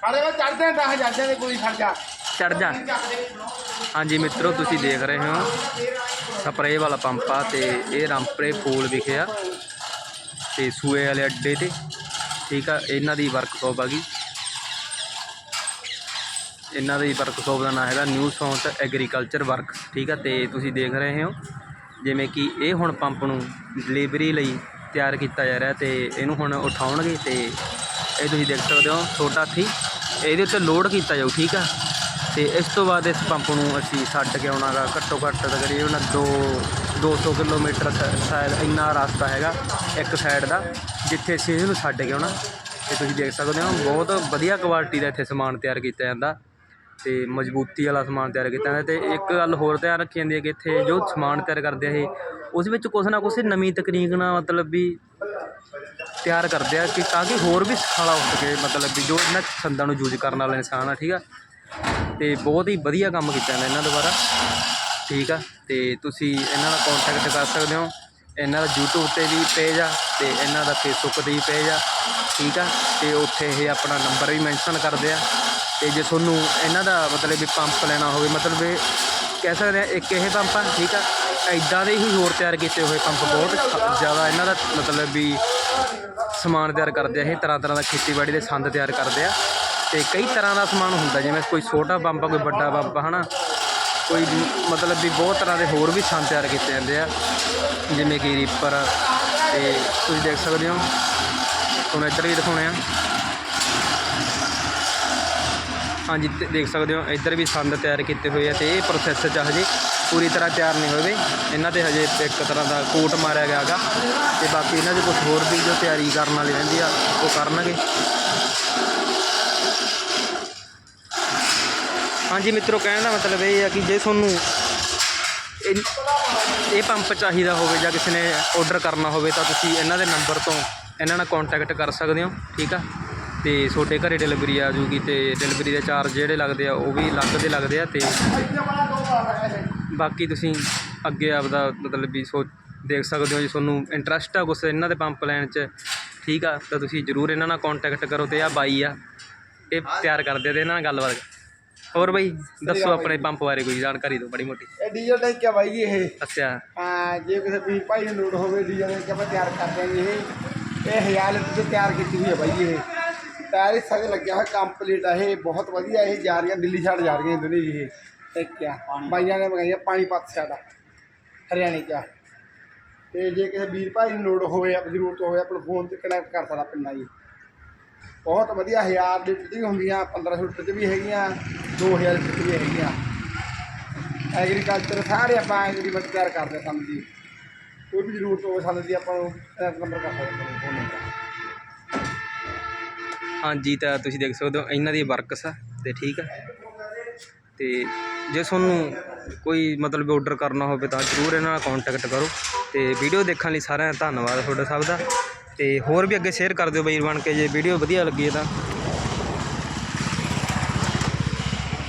ਸਾਡੇ ਵਾ ਚੜਦੇ ਆ 10 ਜਾਂਦੇ ਦੇ ਕੋਈ ਖਰਚਾ। ਚੜ ਜਾ। ਹਾਂਜੀ ਮਿੱਤਰੋ ਤੁਸੀਂ ਦੇਖ ਰਹੇ ਹੋ। ਸਪਰੇਅ ਵਾਲਾ ਪੰਪ ਆ ਤੇ ਇਹ ਰਾਮਪਰੇ ਪੂਲ ਵਿਖੇ ਆ। ਤੇ ਸੂਏ ਵਾਲੇ ਅੱਡੇ ਤੇ। ਠੀਕ ਆ ਇਹਨਾਂ ਦੀ ਵਰਕਸ਼ਾਪ ਆ ਗਈ। ਇਹਨਾਂ ਦੀ ਵਰਕਸ਼ਾਪ ਦਾ ਨਾਮ ਹੈਗਾ ਨਿਊ ਸੌਂਟ ਐਗਰੀਕਲਚਰ ਵਰਕ। ਠੀਕ ਆ ਤੇ ਤੁਸੀਂ ਦੇਖ ਰਹੇ ਹੋ ਜਿਵੇਂ ਕਿ ਇਹ ਹੁਣ ਪੰਪ ਨੂੰ ਡਿਲੀਵਰੀ ਲਈ ਤਿਆਰ ਕੀਤਾ ਜਾ ਰਿਹਾ ਤੇ ਇਹਨੂੰ ਹੁਣ ਉਠਾਉਣਗੇ ਤੇ ਇਹ ਤੁਸੀਂ ਦੇਖ ਸਕਦੇ ਹੋ, ਛੋਟਾ ਥੀ ਇਹਦੇ ਉੱਤੇ ਲੋਡ ਕੀਤਾ ਜਾਊ, ਠੀਕ ਆ? ਤੇ ਇਸ ਤੋਂ ਬਾਅਦ ਇਸ ਪੰਪ ਨੂੰ ਅਸੀਂ ਛੱਡ ਕੇ ਆਉਣਾਗਾ, ਘੱਟੋ ਘੱਟ ਤਕਰੀਬਨ 2 200 ਕਿਲੋਮੀਟਰ ਸ਼ਾਇਦ ਇੰਨਾ ਰਸਤਾ ਹੈਗਾ ਇੱਕ ਸਾਈਡ ਦਾ, ਜਿੱਥੇ ਅਸੀਂ ਇਹਨੂੰ ਛੱਡ ਕੇ ਆਉਣਾ। ਤੇ ਤੁਸੀਂ ਦੇਖ ਸਕਦੇ ਹੋ, ਬਹੁਤ ਵਧੀਆ ਕੁਆਲਿਟੀ ਦਾ ਇੱਥੇ ਸਮਾਨ ਤਿਆਰ ਕੀਤਾ ਜਾਂਦਾ। ਤੇ ਮਜ਼ਬੂਤੀ ਵਾਲਾ ਸਮਾਨ ਤਿਆਰ ਕੀਤਾ ਜਾਂਦਾ। ਤੇ ਇੱਕ ਗੱਲ ਹੋਰ ਧਿਆਨ ਰੱਖੀ ਜਾਂਦੀ ਹੈ ਕਿ ਇੱਥੇ ਜੋ ਸਮਾਨ ਤਿਆਰ ਕਰਦੇ ਆ ਇਹ, ਉਸ ਵਿੱਚ ਕੁਛ ਨਾ ਕੁਛ ਨਵੀਂ ਤਕਨੀਕ ਨਾਲ ਮਤਲਬ ਵੀ ਤਿਆਰ ਕਰਦੇ ਆ ਕਿ ਤਾਂ ਕਿ ਹੋਰ ਵੀ ਸਖਾਲਾ ਹੋ ਸਕੇ, ਮਤਲਬ ਵੀ ਜੋ ਇਹਨਾਂ ਸੰਦਾਂ ਨੂੰ ਯੂਜ਼ ਕਰਨ ਵਾਲਾ ਇਨਸਾਨ ਆ, ਠੀਕ ਆ? ਤੇ ਬਹੁਤ ਹੀ ਵਧੀਆ ਕੰਮ ਕੀਤਾ ਜਾਂਦਾ ਇਹਨਾਂ ਦੁਆਰਾ, ਠੀਕ ਆ? ਤੇ ਤੁਸੀਂ ਇਹਨਾਂ ਨਾਲ ਕੰਟੈਕਟ ਕਰ ਸਕਦੇ ਹੋ। ਇਹਨਾਂ ਦਾ YouTube ਤੇ ਵੀ ਪੇਜ ਆ ਤੇ ਇਹਨਾਂ ਦਾ Facebook ਤੇ ਵੀ ਪੇਜ ਆ, ਠੀਕ ਆ? ਤੇ ਉੱਥੇ ਇਹ ਆਪਣਾ ਨੰਬਰ ਵੀ ਮੈਂਸ਼ਨ ਕਰਦੇ ਆ। ਤੇ ਜੇ ਤੁਹਾਨੂੰ ਇਹਨਾਂ ਦਾ ਮਤਲਬ ਵੀ ਪੰਪ ਲੈਣਾ ਹੋਵੇ, ਮਤਲਬ ਇਹ ਕਹਿ ਸਕਦੇ ਆ, ਇੱਕ ਇਹ ਪੰਪ ਆ, ਠੀਕ ਆ? ਐਦਾਂ ਦੇ ਹੀ ਹੋਰ ਤਿਆਰ ਕੀਤੇ ਹੋਏ ਪੰਪ ਬਹੁਤ ਜ਼ਿਆਦਾ ਇਹਨਾਂ ਦਾ ਮਤਲਬ ਵੀ ਸਮਾਨ ਤਿਆਰ ਕਰਦੇ ਆ ਇਹ, ਤਰ੍ਹਾਂ ਤਰ੍ਹਾਂ ਦਾ ਖੇਤੀਬਾੜੀ ਦੇ ਸੰਦ ਤਿਆਰ ਕਰਦੇ ਆ। ਤੇ ਕਈ ਤਰ੍ਹਾਂ ਦਾ ਸਮਾਨ ਹੁੰਦਾ, ਜਿਵੇਂ ਕੋਈ ਛੋਟਾ ਬੰਬ ਕੋਈ ਵੱਡਾ ਬੰਬ ਆ, ਹਨਾ? ਕੋਈ ਮਤਲਬ ਵੀ ਬਹੁਤ ਤਰ੍ਹਾਂ ਦੇ ਹੋਰ ਵੀ ਸੰਦ ਤਿਆਰ ਕੀਤੇ ਜਾਂਦੇ ਆ। ਜਿਵੇਂ ਕਿ ਰੀਪਰ ਤੇ ਤੁਸੀਂ ਦੇਖ ਸਕਦੇ ਹੋ। ਹੁਣ ਇੱਧਰ ਵੀ ਦਿਖਾਉਣੇ ਆ। ਹਾਂਜੀ ਦੇਖ ਸਕਦੇ ਹੋ, ਇੱਧਰ ਵੀ ਸੰਦ ਤਿਆਰ ਕੀਤੇ ਹੋਏ ਆ ਤੇ ਇਹ ਪ੍ਰੋਸੈਸ 'ਚ ਹਜੇ। ਪੂਰੀ ਤਰ੍ਹਾਂ ਤਿਆਰ ਨਹੀਂ ਹੋਏ ਇਹਨਾਂ ਤੇ ਹਜੇ ਇੱਕ ਤਰ੍ਹਾਂ ਦਾ ਕੋਟ ਮਾਰਿਆ ਗਿਆ ਹੈਗਾ। ਤੇ ਬਾਕੀ ਇਹਨਾਂ 'ਚ ਕੁਝ ਹੋਰ ਵੀ ਜੋ ਤਿਆਰੀ ਕਰਨ ਵਾਲੀ ਰਹਿੰਦੀ ਆ, ਉਹ ਕਰਨਗੇ। ਹਾਂਜੀ ਮਿੱਤਰੋ, ਕਹਿਣ ਦਾ ਮਤਲਬ ਇਹ ਆ ਕਿ ਜੇ ਤੁਹਾਨੂੰ ਇਹ ਇਹ ਪੰਪ ਚਾਹੀਦਾ ਹੋਵੇ ਜਾਂ ਕਿਸੇ ਨੇ ਆਰਡਰ ਕਰਨਾ ਹੋਵੇ ਤਾਂ ਤੁਸੀਂ ਇਹਨਾਂ ਦੇ ਨੰਬਰ ਤੋਂ ਇਹਨਾਂ ਨਾਲ ਕੰਟੈਕਟ ਕਰ ਸਕਦੇ ਹੋ, ਠੀਕ ਆ? ਤੇ ਤੁਹਾਡੇ ਘਰੇ ਡਿਲੀਵਰੀ ਆ ਜੂਗੀ ਤੇ ਡਿਲੀਵਰੀ ਦੇ ਚਾਰਜ ਜਿਹੜੇ ਲੱਗਦੇ ਆ, ਉਹ ਵੀ ਅਲੱਗ ਦੇ ਲੱਗਦੇ ਆ ਤੇ ਬਾਕੀ ਤੁਸੀਂ ਅੱਗੇ ਆਪਦਾ ਮਤਲਬ ਵੀ ਸੋਚ ਦੇਖ ਸਕਦੇ ਹੋ ਜੇ ਤੁਹਾਨੂੰ ਇੰਟਰਸਟ ਆ ਕੁਛ ਇਹਨਾਂ ਦੇ ਪੰਪ ਲੈਣ 'ਚ ਠੀਕ ਆ? ਤਾਂ ਤੁਸੀਂ ਜਰੂਰ ਇਹਨਾਂ ਨਾਲ ਕੰਟੈਕਟ ਕਰੋ ਤੇ ਆ ਬਾਈ ਆ ਇਹ ਤਿਆਰ ਕਰਦੇ ਤੇ ਇਹਨਾਂ ਨਾਲ ਗੱਲਬਾਤ ਹੋਰ ਬਾਈ ਦੱਸੋ ਆਪਣੇ ਪੰਪ ਬਾਰੇ ਕੋਈ ਜਾਣਕਾਰੀ ਦਿਓ ਬੜੀ ਮੋਟੀ। ਇਹ ਡੀਜ਼ਲ ਟੈਂਕ ਆ ਬਾਈ ਜੀ ਇਹ। ਅੱਛਾ। ਹਾਂ ਜੇ ਕਿਸੇ ਵੀਰ ਭਾਈ ਨੂੰ ਲੋੜ ਹੋਵੇ ਡੀਜ਼ਲ ਟੈਂਕ ਆਪਾਂ ਤਿਆਰ ਕਰ ਦਿਆਂਗੇ ਇਹ। ਇਹ ਹਜ਼ਾਰ ਲੀਟਰ ਚ ਤਿਆਰ ਕੀਤੀ ਹੋਈ ਹੈ ਬਾਈ ਇਹ। ਟਾਇਰ ਸਾਰੇ ਲੱਗਿਆ ਹੋਇਆ ਕੰਪਲੀਟ ਆ ਇਹ ਬਹੁਤ ਵਧੀਆ ਇਹ ਜਾ ਰਹੀਆਂ ਦਿੱਲੀ ਛੱਡ ਜਾ ਰਹੀਆਂ ਦੋਨੇ ਜੀ ਇਹ। ਟੈਂਕ ਆ। ਬਾਈਆਂ ਨੇ ਮੰਗਾਈਆਂ ਪਾਣੀਪਤ ਸਾਡਾ ਹਰਿਆਣੇ ਚ। ਤੇ ਜੇ ਕਿਸੇ ਵੀਰ ਭਾਈ ਨੂੰ ਲੋੜ ਹੋਵੇ ਆਪ ਜ਼ਰੂਰਤ ਹੋਵੇ ਆਪਣੇ ਫੋਨ ਤੇ ਕਨੈਕਟ ਕਰ ਸਕਦਾ ਪਿੰਡਾਂ ਜੀ। ਬਹੁਤ ਵਧੀਆ ਹਜ਼ਾਰ ਲੀਟਰ ਦੀ ਵੀ ਹੁੰਦੀਆਂ 1500 ਲੀਟਰ ਚ ਵੀ ਹੈਗੀਆਂ 2000 ਲੀਟਰ ਚ ਵੀ ਹੈਗੀਆਂ। ਐਗਰੀਕਲਚਰ ਸਾਰੇ ਆਪਾਂ ਐਗਰੀਮੈਂਟ ਤਿਆਰ ਕਰਦੇ ਹਾਂ ਜੀ। ਕੋਈ ਵੀ ਜ਼ਰੂਰਤ ਹੋਵੇ ਸਾਨੂੰ ਦੀ ਆਪਾਂ ਨੂੰ ਨੰਬਰ ਕਰ ਸਕਦੇ ਹਾਂ ਫੋਨ ਨੰਬਰ ਹਾਂਜੀ ਤਾਂ ਤੁਸੀਂ ਦੇਖ ਸਕਦੇ ਹੋ ਇਹਨਾਂ ਦੀ ਵਰਕਸ ਆ ਤੇ ਠੀਕ ਆ। ਤੇ ਜੇ ਤੁਹਾਨੂੰ ਕੋਈ ਮਤਲਬ ਆਰਡਰ ਕਰਨਾ ਹੋਵੇ ਤਾਂ ਜਰੂਰ ਇਹਨਾਂ ਨਾਲ ਕੰਟੈਕਟ ਕਰੋ ਤੇ ਵੀਡੀਓ ਦੇਖਣ ਲਈ ਸਾਰਿਆਂ ਦਾ ਧੰਨਵਾਦ ਤੁਹਾਡਾ ਸਭ ਦਾ ਤੇ ਹੋਰ ਵੀ ਅੱਗੇ ਸ਼ੇਅਰ ਕਰ ਦਿਓ ਬਈ ਬਣ ਕੇ, ਜੇ ਵੀਡੀਓ ਵਧੀਆ ਲੱਗੀ ਹੈ ਤਾਂ।